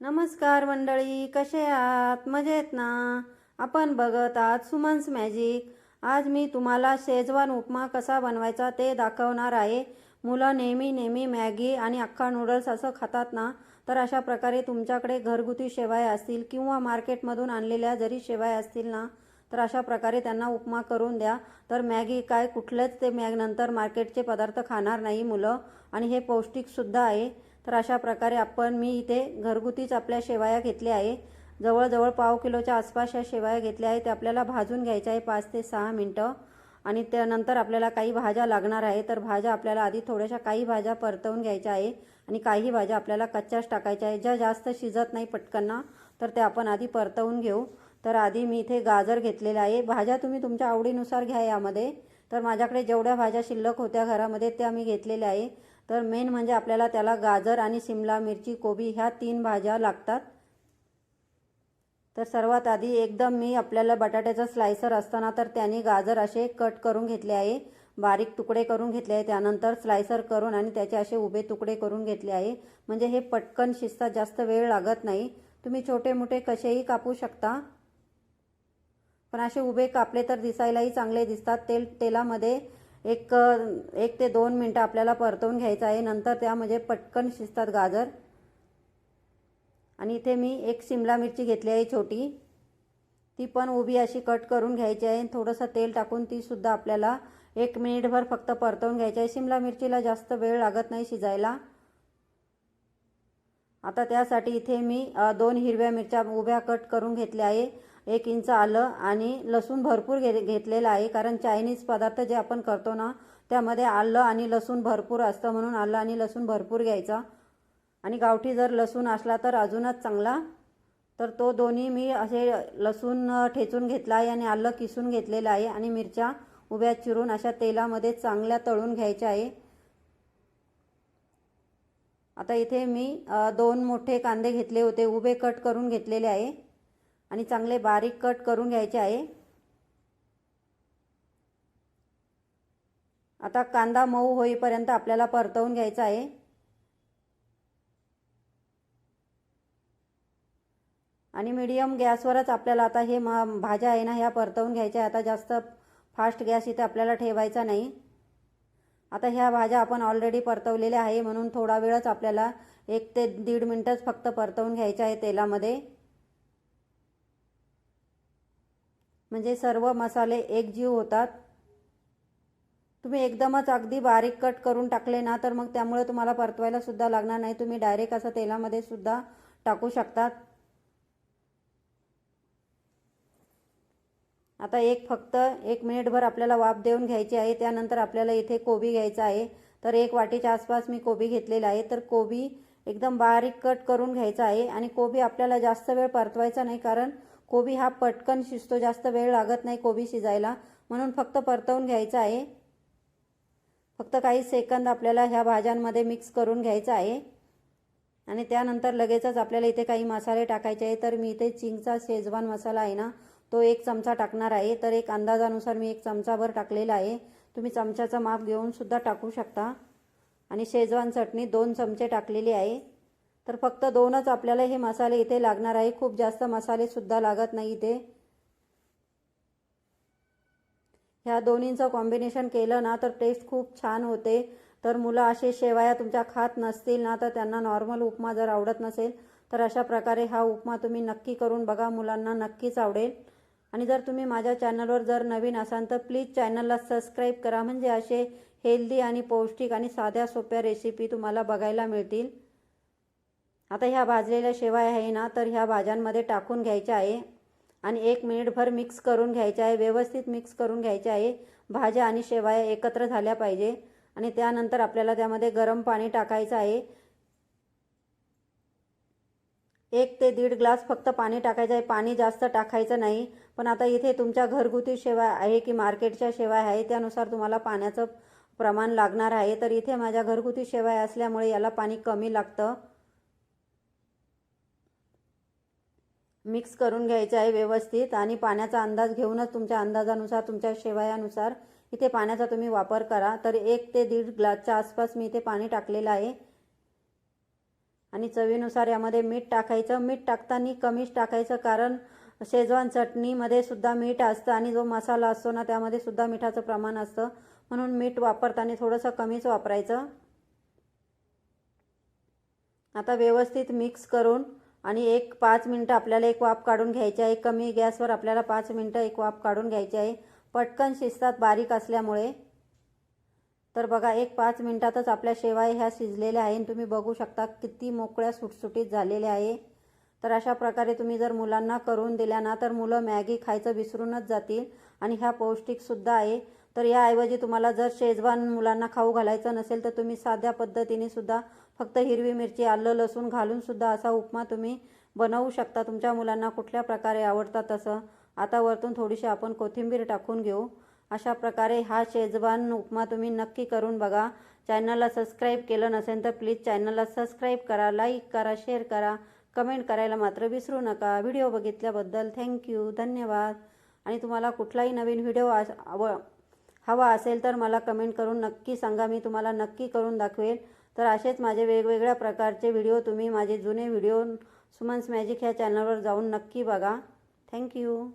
नमस्कार मंडळी कसे आहात? मजेत ना? आपण बघत आहात सुमन्स मॅजिक. आज मी तुम्हाला शेजवान उपमा कसा बनवायचा ते दाखवणार आहे. मुलं नेहमी नेहमी मॅगी आणि अख्खा नूडल्स असं खातात ना तर अशा प्रकारे तुमच्याकडे घरगुती शेवाया असतील किंवा मार्केटमधून आणलेल्या जरी शेवाया असतील ना तर अशा प्रकारे त्यांना उपमा करून द्या. तर मॅगी काय कुठलेच ते मॅग नंतर मार्केटचे पदार्थ खाणार नाही मुलं. आणि हे पौष्टिकसुद्धा आहे. तर अशा प्रकारे आपण मी इथे घरगुतीच आपल्या शेवाया घेतल्या आहे. जवळजवळ पाव किलोच्या आसपास या शेवाया घेतल्या आहे ते आपल्याला भाजून घ्यायच्या आहे पाच ते सहा मिनटं. आणि त्यानंतर आपल्याला काही भाज्या लागणार आहे तर भाज्या आपल्याला आधी थोड्याशा काही भाज्या परतवून घ्यायच्या आहे. आणि काही भाज्या आपल्याला कच्च्याच टाकायच्या आहे. ज्या जास्त शिजत नाही पटकन तर त्या आपण आधी परतवून घेऊ. तर आधी मी इथे गाजर घेतलेलं आहे. भाज्या तुम्ही तुमच्या आवडीनुसार घ्या यामध्ये. तर माझ्याकडे जेवढ्या भाज्या शिल्लक होत्या घरामध्ये त्या मी घेतलेल्या आहे. तर मेन म्हणजे आपल्याला त्याला गाजर आणि सिमला मिरची कोबी ह्या तीन भाज्या लागतात. तर सर्वात आधी एकदम मी आपल्याला बटाट्याचा स्लायसर असताना तर त्याने गाजर असे कट करून घेतले आहे. बारीक तुकडे करून घेतले आहे. त्यानंतर स्लायसर करून आणि त्याचे असे उभे तुकडे करून घेतले आहे. म्हणजे हे पटकन शिजतात जास्त वेळ लागत नाही. तुम्ही छोटे मोठे कसेही कापू शकता. पण असे उभे कापले तर दिसायलाही चांगले दिसतात. तेल तेलामध्ये एक एक ते दोन मिनटं आपल्याला परतवून घ्यायचं आहे. नंतर त्यामध्ये म्हणजे पटकन शिजतात गाजर. आणि इथे मी एक शिमला मिरची घेतली आहे छोटी. ती पण उभी अशी कट करून घ्यायची आहे. थोडंसं तेल टाकून तीसुद्धा आपल्याला एक मिनिटभर फक्त परतवून घ्यायची आहे. शिमला मिरचीला जास्त वेळ लागत नाही शिजायला. आता त्यासाठी इथे मी दोन हिरव्या मिरच्या उभ्या कट करून घेतल्या आहे. एक इंच आलं आणि लसूण भरपूर घे घेतलेलं आहे. कारण चायनीज पदार्थ जे आपण करतो ना त्यामध्ये आलं आणि लसूण भरपूर असतं म्हणून आलं आणि लसूण भरपूर घ्यायचा. आणि गावठी जर लसूण असला तर अजूनच चांगला. तर तो दोन्ही मी असे लसूण ठेचून घेतला आहे आणि आलं किसून घेतलेलं आहे. आणि मिरच्या उभ्या चिरून अशा तेलामध्ये चांगल्या तळून घ्यायच्या आहे. आता इथे मी दोन मोठे कांदे घेतले होते. उभे कट करून घेतलेले आहे. आणि चांगले बारीक कट करून घ्यायचे आहे. आता कांदा मऊ होईपर्यंत आपल्याला परतवून घ्यायचा आहे. आणि मीडियम गॅसवरच आपल्याला आता हे म भाज्या आहे ना ह्या परतवून घ्यायच्या आता जास्त फास्ट गॅस इथे आपल्याला ठेवायचा नाही. आता ह्या भाज्या आपण ऑलरेडी परतवलेल्या आहे म्हणून थोडा वेळच आपल्याला एक ते दीड मिनटंच फक्त परतवून घ्यायच्या आहे तेलामध्ये. म्हणजे सर्व मसाले एकजीव होतात. तुम्ही एकदमच अगदी बारीक कट करून टाकले ना तर मग त्यामुळे तुम्हाला परतवायला सुद्धा लागणार नाही. तुम्ही डायरेक्ट असं तेलामध्ये सुद्धा टाकू शकतात. आता एक फक्त एक मिनिटभर आपल्याला वाफ देऊन घ्यायची आहे. त्यानंतर आपल्याला इथे कोबी घ्यायचा आहे. तर एक वाटीच्या आसपास मी कोबी घेतलेला आहे. तर कोबी एकदम बारीक कट करून घ्यायचा आहे. आणि कोबी आपल्याला जास्त वेळ परतवायचा नाही कारण कोबी हा पटकन शिजतो जास्त वेळ लागत नाही कोबी शिजायला. म्हणून फक्त परतवून घ्यायचा आहे. फक्त काही सेकंद आपल्याला ह्या भाज्यांमध्ये मिक्स करून घ्यायचं आहे. आणि त्यानंतर लगेचच आपल्याला इथे काही मसाले टाकायचे आहे. तर मी इथे चिंगचा शेजवान मसाला आहे ना तो एक चमचा टाकणार आहे. तर एक अंदाजानुसार मी एक चमचाभर टाकलेला आहे. तुम्ही चमच्याचं माप घेऊन सुद्धा टाकू शकता. आणि शेजवान चटणी दोन चमचे टाकलेली आहे. तर फक्त दोनच आपल्याला हे मसाले इथे लागणार आहे. खूप जास्त मसालेसुद्धा लागत नाही इथे. ह्या दोन्हींचं कॉम्बिनेशन केलं ना तर टेस्ट खूप छान होते. तर मुलं असे शेवाया तुमच्या खात नसतील ना तर त्यांना नॉर्मल उपमा जर आवडत नसेल तर अशा प्रकारे हा उपमा तुम्ही नक्की करून बघा मुलांना नक्कीच आवडेल. आणि जर तुम्ही माझ्या चॅनलवर जर नवीन असाल तर प्लीज चॅनलला सबस्क्राईब करा. म्हणजे असे हेल्दी आणि पौष्टिक आणि साध्या सोप्या रेसिपी तुम्हाला बघायला मिळतील. आता ह्या भाजलेल्या शेवाया आहे ना तर ह्या भाज्यांमध्ये टाकून घ्यायच्या आहे. आणि एक मिनिटभर मिक्स करून घ्यायच्या आहे व्यवस्थित मिक्स करून घ्यायच्या आहे. भाज्या आणि शेवाया एकत्र झाल्या पाहिजे. आणि त्यानंतर आपल्याला त्यामध्ये गरम पाणी टाकायचं आहे. एक ते दीड ग्लास फक्त पाणी टाकायचं आहे. पाणी जास्त टाकायचं नाही. पण आता इथे तुमच्या घरगुती शेवा आहे की मार्केटच्या शेवाय आहे त्यानुसार तुम्हाला पाण्याचं प्रमाण लागणार आहे. तर इथे माझ्या घरगुती शेवाय असल्यामुळे याला पाणी कमी लागतं. मिक्स करून घ्यायचं आहे व्यवस्थित आणि पाण्याचा अंदाज घेऊनच तुमच्या अंदाजानुसार तुमच्या शेवयानुसार इथे पाण्याचा तुम्ही वापर करा. तर एक ते दीड ग्लासच्या आसपास मी इथे पाणी टाकलेलं आहे. आणि चवीनुसार यामध्ये मीठ टाकायचं. मीठ टाकताना कमीच टाकायचं कारण शेजवान चटणीमध्ये सुद्धा मीठ असतं आणि जो मसाला असतो ना त्यामध्ये सुद्धा मिठाचं प्रमाण असतं. म्हणून मीठ वापरताना थोडंसं कमीच वापरायचं. आता व्यवस्थित मिक्स करून आणि एक पाच मिनटं आपल्याला एक वाफ काढून घ्यायची आहे. कमी गॅसवर आपल्याला पाच मिनटं एक वाफ काढून घ्यायची आहे. पटकन शिजतात बारीक असल्यामुळे. तर बघा एक पाच मिनटातच आपल्या शेवाय ह्या शिजलेल्या आहे तुम्ही बघू शकता किती मोकळ्या सुटसुटीत झालेल्या आहे. तर अशा प्रकारे तुम्ही जर मुलांना करून दिल्या ना तर मुलं मॅगी खायचं विसरूनच जातील. आणि ह्या पौष्टिकसुद्धा आहे. तर याऐवजी तुम्हाला जर शेजवान मुलांना खाऊ घालायचं नसेल तर तुम्ही साध्या पद्धतीने सुद्धा फक्त हिरवी मिरची आलं लसूण घालून सुद्धा असा उपमा तुम्ही बनवू शकता. तुमच्या मुलांना कुठल्या प्रकारे आवडतात तसं आता वरतून थोडीशी आपण कोथिंबीर टाकून घेऊ. अशा प्रकारे हा शेजवान उपमा तुम्ही नक्की करून बघा. चॅनलला सबस्क्राईब केलं नसेल तर प्लीज चॅनलला सबस्क्राईब करा लाईक करा शेअर करा. कमेंट करायला मात्र विसरू नका. व्हिडिओ बघितल्याबद्दल थँक्यू धन्यवाद. आणि तुम्हाला कुठलाही नवीन व्हिडिओ आव हवा असेल तर मला कमेंट करून नक्की सांगा. मी तुम्हाला नक्की करून दाखवेल. तर असेच माझे वेगवेगळ्या प्रकारचे व्हिडिओ तुम्ही माझे जुने व्हिडिओ सुमन्स मॅजिक ह्या चॅनलवर जाऊन नक्की बघा. थँक्यू